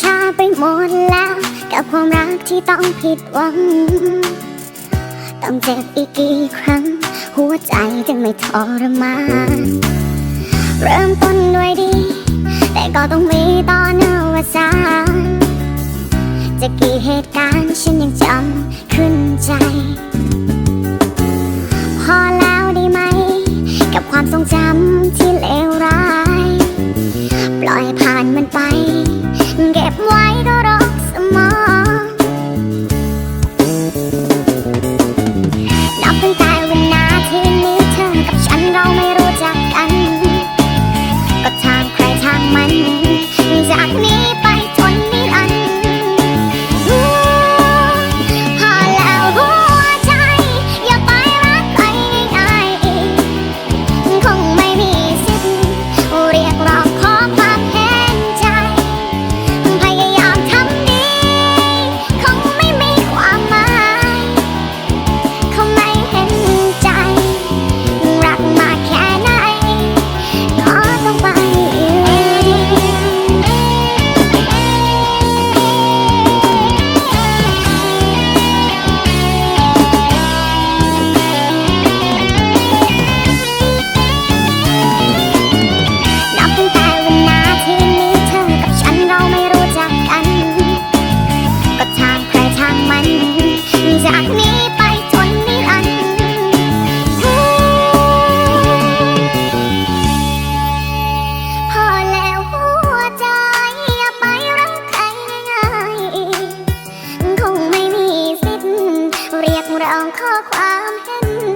ชาไปหมดแล้ว กับความรักที่ต้องผิดหวัง ต้องเจ็บอีกกี่ครั้ง หัวใจจึงไม่ทรมานเริ่มต้นด้วยดี แต่ก็ต้องมีตอนอวสานจะกี่เหตุการณ์ฉันยังจำขึ้นใจ พอแล้วได้ไหม กับความทรงจำที่เลวร้าย ปล่อยผ่านมันไป come and